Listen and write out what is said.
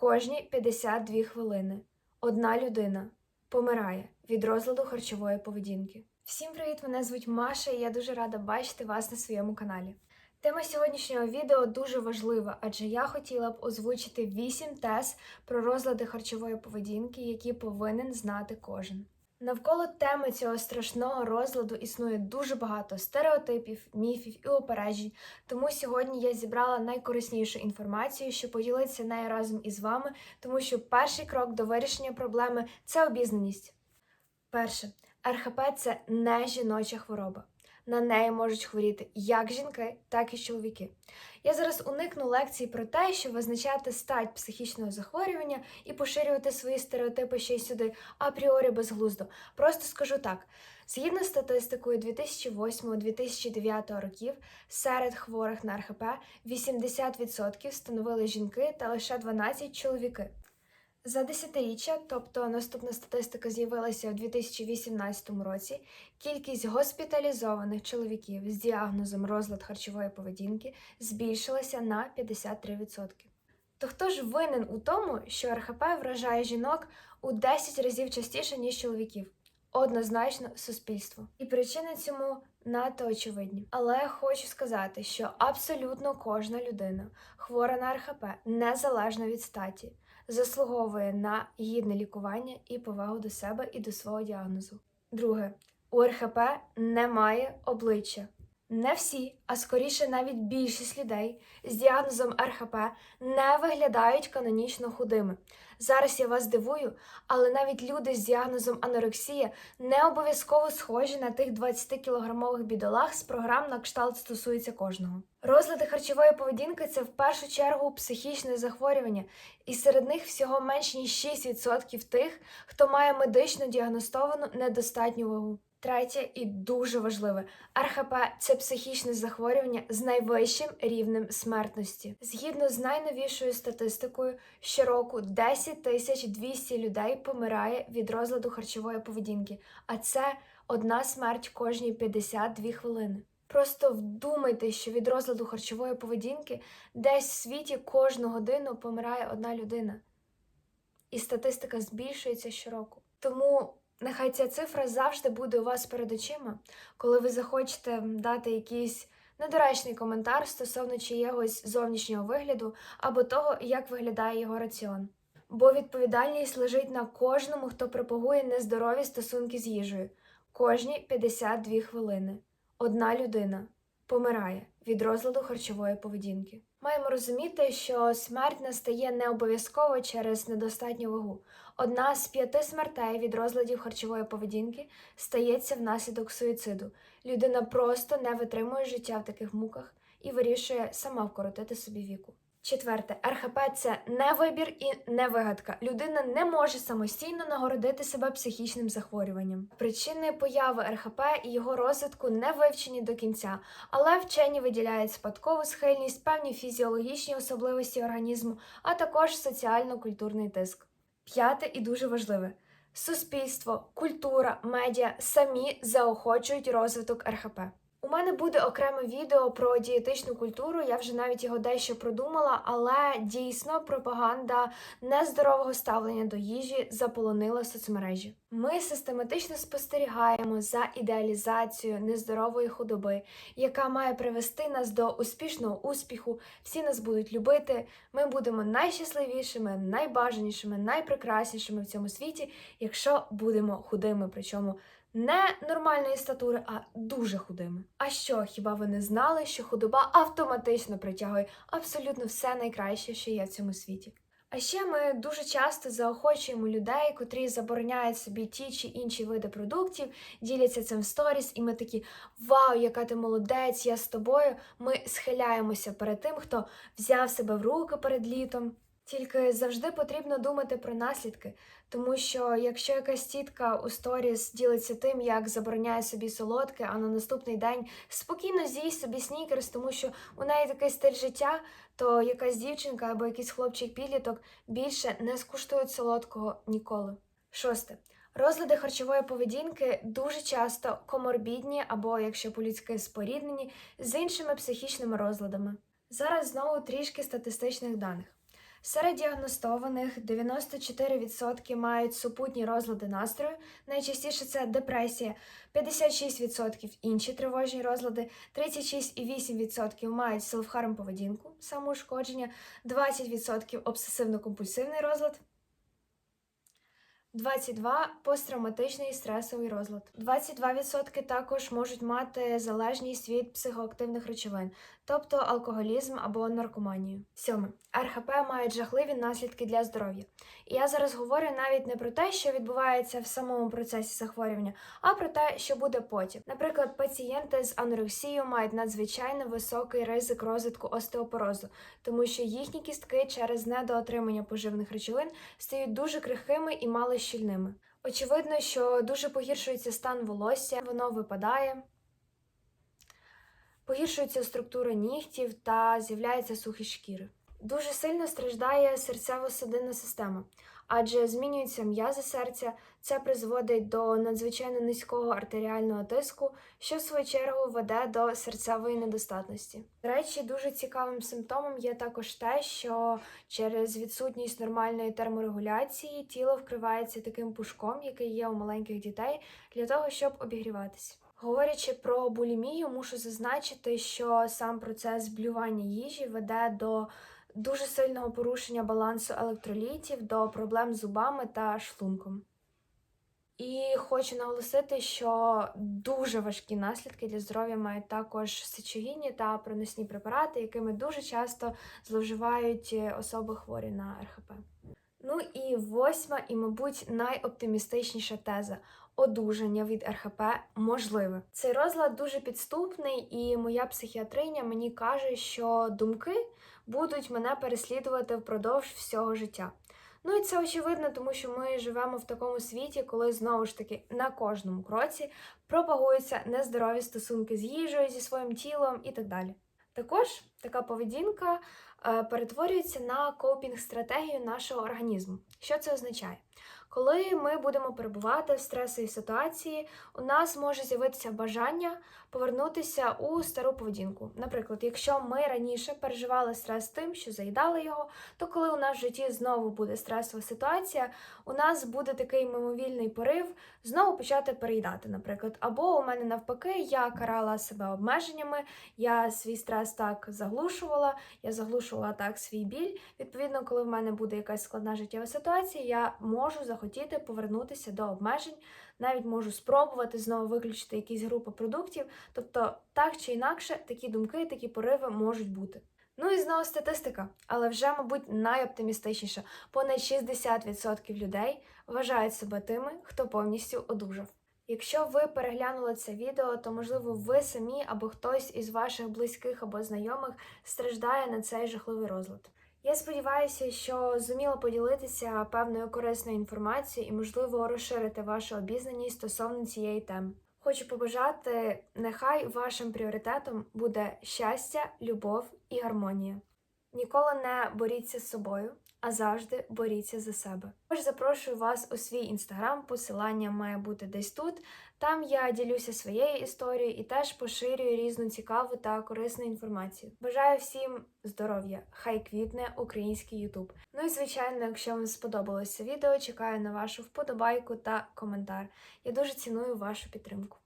Кожні 52 хвилини одна людина помирає від розладу харчової поведінки. Всім привіт! Мене звуть Маша, і я дуже рада бачити вас на своєму каналі. Тема сьогоднішнього відео дуже важлива, адже я хотіла б озвучити 8 тез про розлади харчової поведінки, які повинен знати кожен. Навколо теми цього страшного розладу існує дуже багато стереотипів, міфів і опереджень, тому сьогодні я зібрала найкориснішу інформацію, що поділиться нею разом із вами, тому що перший крок до вирішення проблеми це обізнаність. Перше, РХП це не жіноча хвороба. На неї можуть хворіти як жінки, так і чоловіки. Я зараз уникну лекцій про те, що визначати стать психічного захворювання і поширювати свої стереотипи ще й сюди апріорі безглуздо. Просто скажу так: згідно з статистикою 2008-2009 років, серед хворих на РХП 80% становили жінки та лише 12% чоловіки. За десятиріччя, тобто наступна статистика з'явилася у 2018 році, кількість госпіталізованих чоловіків з діагнозом розлад харчової поведінки збільшилася на 53%. То хто ж винен у тому, що РХП вражає жінок у 10 разів частіше, ніж чоловіків? Однозначно суспільство. І причини цьому надто очевидні. Але хочу сказати, що абсолютно кожна людина, хвора на РХП, незалежно від статі, заслуговує на гідне лікування і повагу до себе і до свого діагнозу. Друге, у РХП немає обличчя. Не всі, а скоріше навіть більшість людей з діагнозом РХП не виглядають канонічно худими. Зараз я вас дивую, але навіть люди з діагнозом анорексія не обов'язково схожі на тих 20-кілограмових бідолах з програм на кшталт стосується кожного. Розлади харчової поведінки це в першу чергу психічне захворювання, і серед них всього менш ніж 6% тих, хто має медично діагностовану недостатню вагу. Третє і дуже важливе РХП це психічне захворювання з найвищим рівнем смертності. Згідно з найновішою статистикою, щороку 10 тисяч 200 людей помирає від розладу харчової поведінки, а це одна смерть кожні 52 хвилини. Просто вдумайте, що від розладу харчової поведінки десь в світі кожну годину помирає одна людина. І статистика збільшується щороку. Тому нехай ця цифра завжди буде у вас перед очима, коли ви захочете дати якийсь недоречний коментар стосовно чиєгось зовнішнього вигляду або того, як виглядає його раціон. Бо відповідальність лежить на кожному, хто пропагує нездорові стосунки з їжею. Кожні 52 хвилини одна людина помирає від розладу харчової поведінки. Маємо розуміти, що смерть настає не обов'язково через недостатню вагу. Одна з п'яти смертей від розладів харчової поведінки стається внаслідок суїциду. Людина просто не витримує життя в таких муках і вирішує сама вкоротити собі віку. Четверте, РХП це не вибір і не вигадка. Людина не може самостійно нагородити себе психічним захворюванням. Причини появи РХП і його розвитку не вивчені до кінця, але вчені виділяють спадкову схильність, певні фізіологічні особливості організму, а також соціально-культурний тиск. П'яте і дуже важливе. Суспільство, культура, медіа самі заохочують розвиток РХП. Мене буде окреме відео про дієтичну культуру. Я вже навіть його дещо продумала, але дійсно пропаганда нездорового ставлення до їжі заполонила соцмережі. Ми систематично спостерігаємо за ідеалізацією нездорової худоби, яка має привести нас до успішного успіху. Всі нас будуть любити. Ми будемо найщасливішими, найбажанішими, найпрекраснішими в цьому світі, якщо будемо худими. Причому не нормальної статури, а дуже худими. А що, хіба ви не знали, що худоба автоматично притягує абсолютно все найкраще, що є в цьому світі? А ще ми дуже часто заохочуємо людей, котрі забороняють собі ті чи інші види продуктів, діляться цим в сторіс, і ми такі Вау, яка ти молодець, я з тобою. Ми схиляємося перед тим, хто взяв себе в руки перед літом. Тільки завжди потрібно думати про наслідки, тому що якщо якась тітка у сторіс ділиться тим, як забороняє собі солодке, а на наступний день спокійно з'їсть собі снікерс, тому що у неї такий стиль життя, то якась дівчинка або якийсь хлопчик-підліток більше не скуштують солодкого ніколи. Шосте. Розлади харчової поведінки дуже часто коморбідні або, якщо по-людськи споріднені, з іншими психічними розладами. Зараз знову трішки статистичних даних. Серед діагностованих 94% мають супутні розлади настрою. Найчастіше це депресія, 56% інші тривожні розлади, 36,8% мають селфхарм поведінку, самоушкодження, 20% обсесивно-компульсивний розлад. 22 посттравматичний стресовий розлад. 22% також можуть мати залежність від психоактивних речовин, тобто алкоголізм або наркоманію. Сьоме. РХП мають жахливі наслідки для здоров'я. І я зараз говорю навіть не про те, що відбувається в самому процесі захворювання, а про те, що буде потім. Наприклад, пацієнти з анорексією мають надзвичайно високий ризик розвитку остеопорозу, тому що їхні кістки через недоотримання поживних речовин стають дуже крихкими і малощільними. Очевидно, що дуже погіршується стан волосся, воно випадає. Погіршується структура нігтів та з'являються сухі шкіри. Дуже сильно страждає серцево-судинна система, адже змінюються м'язи серця, це призводить до надзвичайно низького артеріального тиску, що в свою чергу веде до серцевої недостатності. До речі, дуже цікавим симптомом є також те, що через відсутність нормальної терморегуляції тіло вкривається таким пушком, який є у маленьких дітей, для того, щоб обігріватися. Говорячи про булімію, мушу зазначити, що сам процес блювання їжі веде до дуже сильного порушення балансу електролітів, до проблем з зубами та шлунком. І хочу наголосити, що дуже важкі наслідки для здоров'я мають також сечогінні та проносні препарати, якими дуже часто зловживають особи хворі на РХП. Ну і восьма, і, мабуть, найоптимістичніша теза одужання від РХП можливе. Цей розлад дуже підступний, і моя психіатриня мені каже, що думки будуть мене переслідувати впродовж всього життя. Ну і це очевидно, тому що ми живемо в такому світі, коли знову ж таки на кожному кроці пропагуються нездорові стосунки з їжею, зі своїм тілом і так далі. Також така поведінка е, перетворюється на копінг-стратегію нашого організму. Що це означає? Коли ми будемо перебувати в стресовій ситуації, у нас може з'явитися бажання повернутися у стару поведінку. Наприклад, якщо ми раніше переживали стрес тим, що заїдали його, то коли у нас в житті знову буде стресова ситуація, у нас буде такий мимовільний порив знову почати переїдати, наприклад. Або у мене навпаки, я карала себе обмеженнями, я свій стрес так заглушувала, я заглушувала так свій біль. Відповідно, коли в мене буде якась складна життєва ситуація, я можу захотіти повернутися до обмежень, навіть можу спробувати знову виключити якісь групи продуктів. Тобто, так чи інакше, такі думки, такі пориви можуть бути. Ну і знову статистика, але вже, мабуть, найоптимістичніша. Понад 60% людей вважають себе тими, хто повністю одужав. Якщо ви переглянули це відео, то можливо ви самі або хтось із ваших близьких або знайомих страждає на цей жахливий розлад. Я сподіваюся, що зуміла поділитися певною корисною інформацією і, можливо, розширити вашу обізнаність стосовно цієї теми. Хочу побажати, нехай вашим пріоритетом буде щастя, любов і гармонія. Ніколи не боріться з собою, а завжди боріться за себе. Тож запрошую вас у свій інстаграм, посилання має бути десь тут. Там я ділюся своєю історією і теж поширюю різну цікаву та корисну інформацію. Бажаю всім здоров'я! Хай квітне український Ютуб. Ну і звичайно, якщо вам сподобалося відео, чекаю на вашу вподобайку та коментар. Я дуже ціную вашу підтримку.